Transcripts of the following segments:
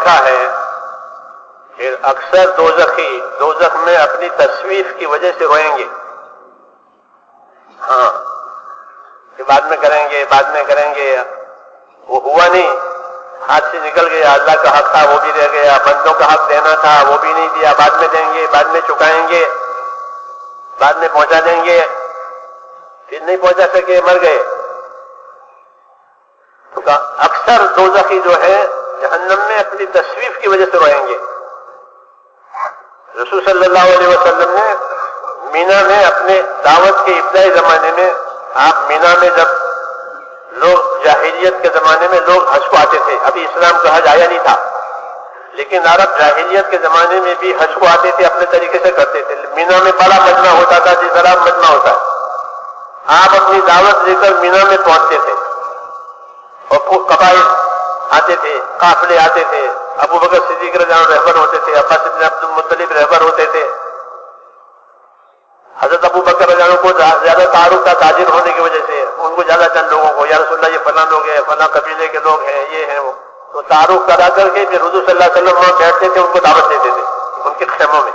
लिखा है। फिर अक्सर दोजखी, दोजख में अपनी तस्वीर की वजह से रोएँगे। हाँ। कि बाद में करेंगे बाद में करेंगे। वो हुआ नहीं। हाथ से निकल गया, अल्लाह का हक था, वो भी रह गया। बंदों का हक देना था, वो भी नहीं दिया। बाद में देंगे, बाद में चुकाएँगे। बाद में पहुँचा देंगे। फिर नहीं पहुँचा सके, मर गए। तो अक्सर दोजखी जो है जहन्नम में अपनी तस्वीर की वजह से रोएँगे। रसूल सल्लल्लाहु अलैहि वसल्लम ने मीना में अपने दावत के इब्तदाई जमाने में, आप मीना में जब लोग, जाहिलियत के जमाने में लोग हज को आते थे, अभी इस्लाम का हज आया नहीं था, लेकिन अरब जाहिलियत के जमाने में भी हज को आते थे, अपने तरीके से करते थे। मीना में बड़ा मजमा होता था, जिस तरह मजमा होता है। आप अपनी दावत लेकर मीना में पहुँचते थे। और कबाइल आते थे, काफले आते थे, अबू बकर सिद्दीक रजान रहबर होते थे, अब्बास इब्न अब्दुल मुतलिब रहबर होते थे। हज़रत अबू बकर रजानों को ज़्यादा तारुफ था ताजिर होने की वजह से, उनको ज़्यादा चंद लोगों को यार रसुल्ला ये फला लोग हैं, फला कबीले के लोग हैं, ये हैं वो। तो तारुफ करा करके फिर हजू वसल्लम वहाँ बैठते थे, उनको दावत देते थे, उनके खेमों में।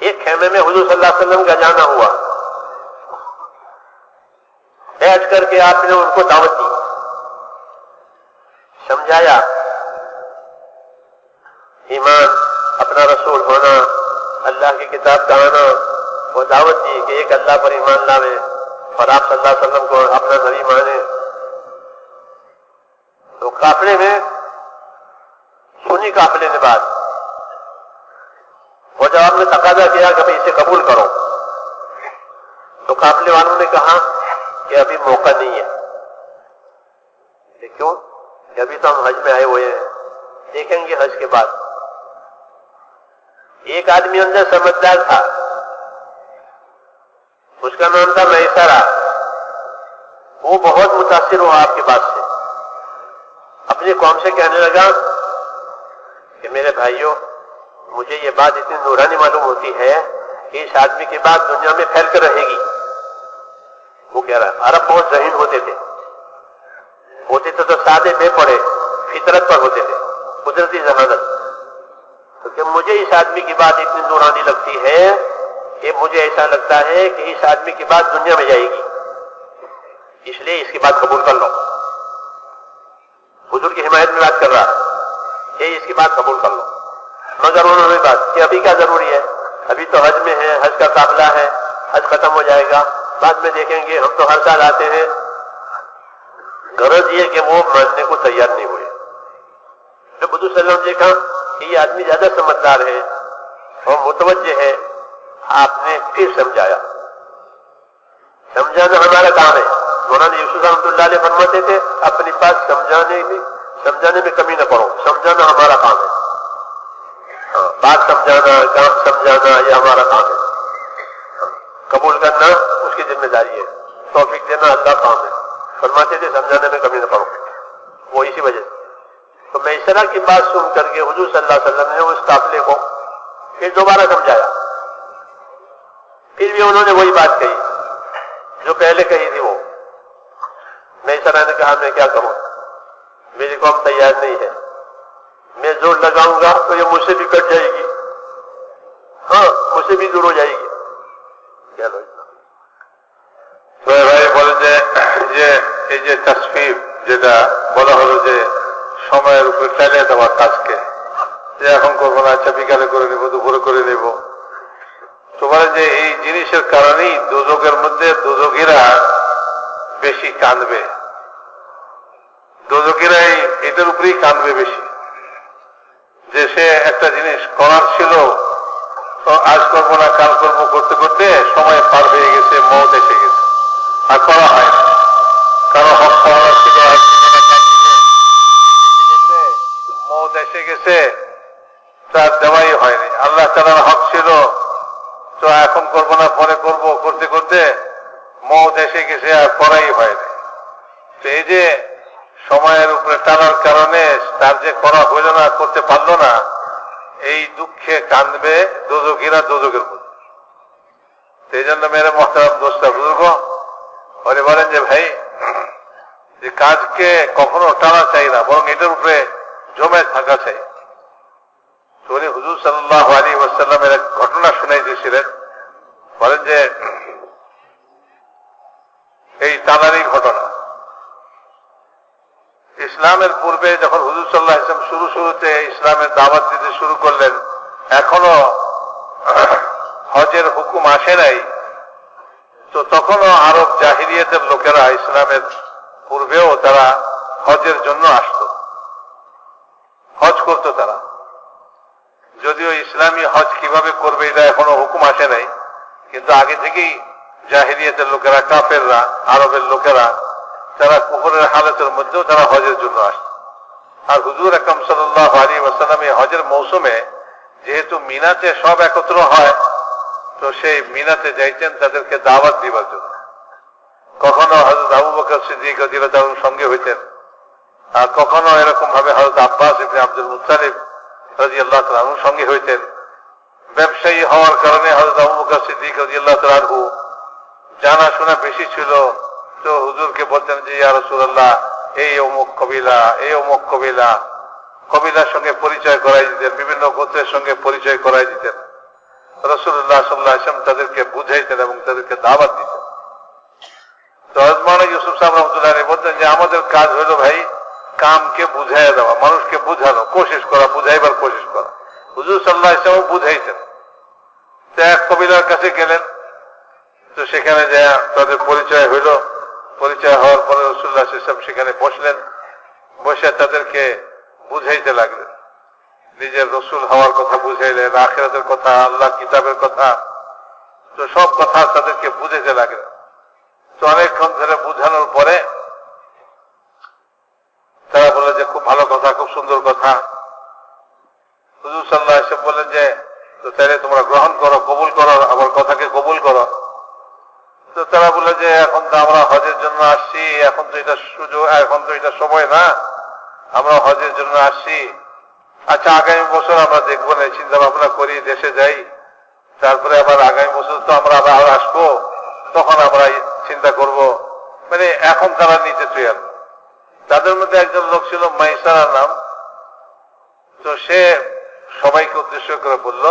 एक खेमे में हजू वसल्लम का जाना हुआ। बैठ करके आपने उनको दावत दी। समझाया। ईमान, अपना रसूल होना, अल्लाह की किताब का आना, वो दावत दी कि एक अल्लाह पर ईमान लावे और आप सल्लल्लाहु अलैहि वसल्लम को अपना नबी माने। तो काफले में सुनी काफले ने बात वो जब आपने तकाजा किया कि इसे कबूल करो। तो काफले वालों ने कहा कि अभी मौका नहीं है। क्यों? कि अभी तो हम हज में आए हुए हैं। देखेंगे हज के बाद। एक आदमी अंदर समझदार था। उसका नाम था मैसरा। वो बहुत मुतासिर हुआ आपके बात से। अपने कौम से कहने लगा कि मेरे भाइयों, मुझे ये बात इतनी नूरानी मालूम होती है कि इस आदमी की बात दुनिया में फैल कर रहेगी। वो कह रहा है अरब बहुत जहीन होते थे। होते थे तो सादे बेपड़े फितरत पर होते थे। कुदरती जहानत तो कि मुझे इस आदमी की बात इतनी नूरानी लगती है? कि मुझे ऐसा लगता है कि इस आदमी की बात दुनिया में जाएगी। इसलिए इसकी बात कबूल कर लो। बुज़ुर्ग की हिमायत में बात कर रहा। ये इसकी बात कबूल कर लो। मगर उन्होंने बात कि, अभी क्या ज़रूरी है? अभी तो हज में है, हज का काबला है, हज खत्म हो जाएगा। बाद में देखेंगे, हम तो हर साल आते हैं। गरज ये कि वो मानने को तैयार नहीं हुए। जब बुद्धू सल्लम देखा कि ये आदमी ज़्यादा समझदार है और मुतवजह है आपने फिर समझाया। समझाना हमारा काम है। मौलाना यूसुफ रहमतुल्लाह फरमाते थे अपनी बात समझाने में समझाने में कमी न पड़ो। समझाना हमारा काम है। हाँ, बात समझाना काम समझाना ये हमारा काम है। हाँ, कबूल करना उसकी ज़िम्मेदारी है। तौफीक देना अल्लाह काम है। फरमाते थे, समझाने में कमी न पड़ो। वो इसी वजह से। तो मैं इसरा की बात सुन करके हजूर सल्लल्लाहु अलैहि ने उस काफिले को फिर दोबारा समझाया। फिर भी उन्होंने वही बात कही, जो पहले कही थी वो। मैं इसरा ने कहा, मैं क्या करूँ मेरी कौम तैयार नहीं है। मैं ज़ोर लगाऊँगा तो ये मुझसे भी कट जाएगी। हाँ मुझसे भी दूर हो जाएगी। क्या लो যে এই যে তাসফির যেটা বলা হলো যে সময়ের উপরে চালিয়ে দেওয়ার কাজকে, যে এখন করব না আচ্ছা বিকালে করে নেব, দুপুরে করে নেব। তো বলে যে এই জিনিসের কারণেই দুযোগের মধ্যে দুযোগীরা বেশি কাঁদবে। দুযোগীরাই এটার উপরেই কাঁদবে বেশি। যে সে একটা জিনিস করার ছিল, তো আজ করব না কাল করব করতে করতে সময় পার হয়ে গেছে মত এসে গেছে আর করা হয় না কারও হক পাওয়ার ছিল আর জীবনে কাজ ছিল। মত এসে গেছে তার দেওয়াই হয়নি আল্লাহ তালার হক ছিল তো এখন করব না পরে করব, করতে করতে মত এসে গেছে আর করাই হয়নি তো এই যে সময়ের উপরে টানার কারণে তার যে করা হইল না, করতে পারল না, এই দুঃখে কাঁদবে দোজকিরা দোজকের মধ্যে। এই জন্য মেরে মহতারাম দোষটা বুজুর্গ ওরে বলেন যে, ভাই, যে কাজকে কখনো টানা চাই না, বরং এটার উপরে জমে থাকা চাই। তো উনি হুজুর সাল্লাহ আলী ওয়াসাল্লামের এক ঘটনা শুনাই দিয়েছিলেন যে এই টানারি ঘটনা। ইসলামের পূর্বে যখন হুজুর সাল্লাহ ইসলাম শুরু শুরুতে ইসলামের দাওয়াত দিতে শুরু করলেন, এখনও হজের হুকুম আসে নাই, তো তখনও আরব জাহিরিয়াতের লোকেরা ইসলামের পূর্বেও তারা হজের জন্য আসতো। হজ করতো তারা। যদিও ইসলামী হজ কীভাবে করবে এটা এখনও হুকুম আসে নাই কিন্তু আগে থেকেই জাহিরিয়াতের লোকেরা, কাফেররা, আরবের লোকেরা, তারা কুকুরের হালতের মধ্যেও তারা হজের জন্য আসত। আর হুজুর আকরম সাল্লাহ আলী ওয়াসালাম এই হজের মৌসুমে যেহেতু মিনাতে সব একত্র হয়, তো সেই মিনাতে যাইতেন তাদেরকে দাওয়াত দিবার জন্য। কখনো হজরত আবু বকর সিদ্দিক তার সঙ্গে হইতেন, আর কখনো এরকম ভাবে হজরত আব্বাস ইবনে আব্দুল মুতালিব রাজি আল্লাহ সঙ্গে হইতেন। ব্যবসায়ী হওয়ার কারণে হজরত আবু বকর সিদ্দিক তালু জানাশোনা বেশি ছিল। তো হুজুরকে বলতেন যে, ইয়া রসুল্লাহ এই অমুক কবিলা, এই অমুক কবিলা। কবিলার সঙ্গে পরিচয় করাই দিতেন, বিভিন্ন গোত্রের সঙ্গে পরিচয় করাই দিতেন। রসুল্লাহ সাল্লাহ আসলাম তাদেরকে বুঝাইতেন এবং তাদেরকে দাওয়াত দিতেন। তো আজমান ইউসুফ সাহেব রহমতুল্লাহ বলতেন যে, আমাদের কাজ হলো ভাই, কামকে বুঝাইয়া দেওয়া, মানুষকে বুঝানো কোশিস করা, বুঝাইবার কোশিস করা। হুজুর সাল্লাহ ইসলামও বুঝাইতেন তো এক কবিলার কাছে গেলেন, তো সেখানে যে তাদের পরিচয় হইল। পরিচয় হওয়ার পরে রসুল্লাহ ইসলাম সেখানে বসলেন। বসে তাদেরকে বুঝাইতে লাগলেন। নিজের রসুল হওয়ার কথা বুঝাইলেন, আখেরাতের কথা আল্লাহ কিতাবের কথা। তো সব কথা তাদেরকে বুঝাইতে লাগলেন। তো অনেকক্ষণ ধরে বুঝানোর পরে তারা বলে যে, খুব ভালো কথা, খুব সুন্দর কথা। হুজুর সাল্লাহ এসে বললেন যে, তো তাহলে তোমরা গ্রহণ করো, কবুল করো আমার কথাকে কবুল করো। তো তারা বলে যে, এখন তো আমরা হজের জন্য আসছি, এখন তো এটা সুযোগ, এখন তো এটা সময় না। আমরা হজের জন্য আসছি। আচ্ছা আগামী বছর আমরা দেখব না চিন্তা ভাবনা করি, দেশে যাই। তারপরে আবার আগামী বছর তো আমরা আবার আসব, তখন আমরা চিন্তা করব। মানে এখন তারা নিতে তৈরি তাদের মধ্যে একজন লোক ছিল মাইসারা নাম। তো সে সবাইকে উদ্দেশ্য করে বলল,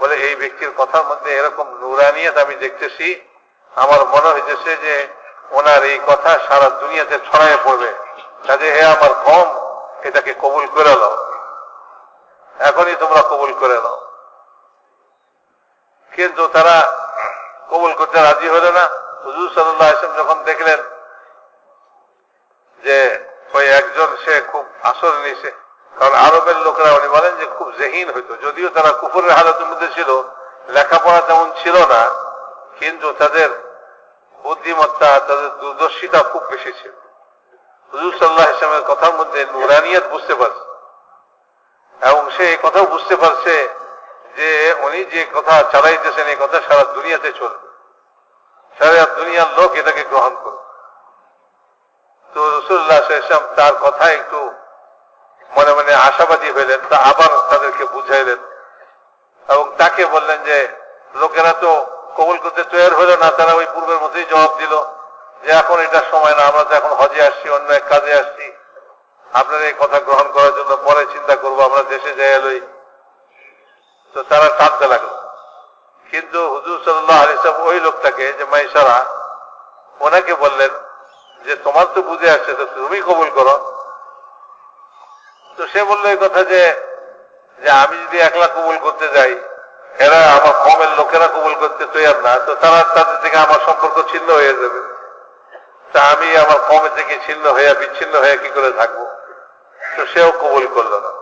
বলে এই ব্যক্তির কথার মধ্যে এরকম নুরানিয়ত আমি দেখতেছি। আমার মনে হইতেছে যে ওনার এই কথা সারা দুনিয়াতে ছড়াইয়ে পড়বে। কাজে হে আমার কম, এটাকে কবুল করে নাও। এখনই তোমরা কবুল করে নাও। কিন্তু তারা কবুল করতে রাজি হলো না। হুজুর সাল্লাহ আসলাম যখন দেখলেন যে ওই একজন সে খুব আসর নিছে কারণ আরবের লোকেরা উনি বলেন যে খুব জেহীন হইতো। যদিও তারা কুকুরের হালতের মধ্যে ছিল, লেখাপড়া তেমন ছিল না, কিন্তু তাদের বুদ্ধিমত্তা, তাদের দূরদর্শিতা খুব বেশি ছিল। হুজুর সাল্লাহ ইসলামের কথার মধ্যে নুরানিয়ত বুঝতে পারছে। এবং সে এই কথাও বুঝতে পারছে যে উনি যে কথা চালাইতেছেন, এই কথা সারা দুনিয়াতে চলবে। সারা দুনিয়ার লোক এটাকে গ্রহণ করবে। তো রসুল্লাহ ইসলাম তার কথা একটু মনে মনে আশাবাদী হইলেন, তা আবার তাদেরকে বুঝাইলেন। এবং তাকে বললেন যে, লোকেরা তো কবুল করতে তৈরি হলো না, তারা ওই পূর্বের মধ্যেই জবাব দিল যে, এখন এটা সময় না, আমরা তো এখন হজে আসছি, অন্য এক কাজে আসছি। আপনার এই কথা গ্রহণ করার জন্য পরে চিন্তা করব, আমরা দেশে যাই এলোই। তো তারা টানতে লাগল। কিন্তু হুজুর সাল্লাহ আলিসাব ওই লোকটাকে, যে মাইসারা ওনাকে বললেন যে, তোমার তো বুঝে আসছে, তো তুমি কবুল করো। তো সে বলল এই কথা যে আমি যদি একলা কবুল করতে যাই, এরা আমার কমের লোকেরা কবুল করতে তৈরি না, তো তারা তাদের থেকে আমার সম্পর্ক ছিন্ন হয়ে যাবে। তা আমি আমার কমে থেকে ছিন্ন হয়ে, বিচ্ছিন্ন হয়ে কি করে থাকব? তো সেও কবুল করল না।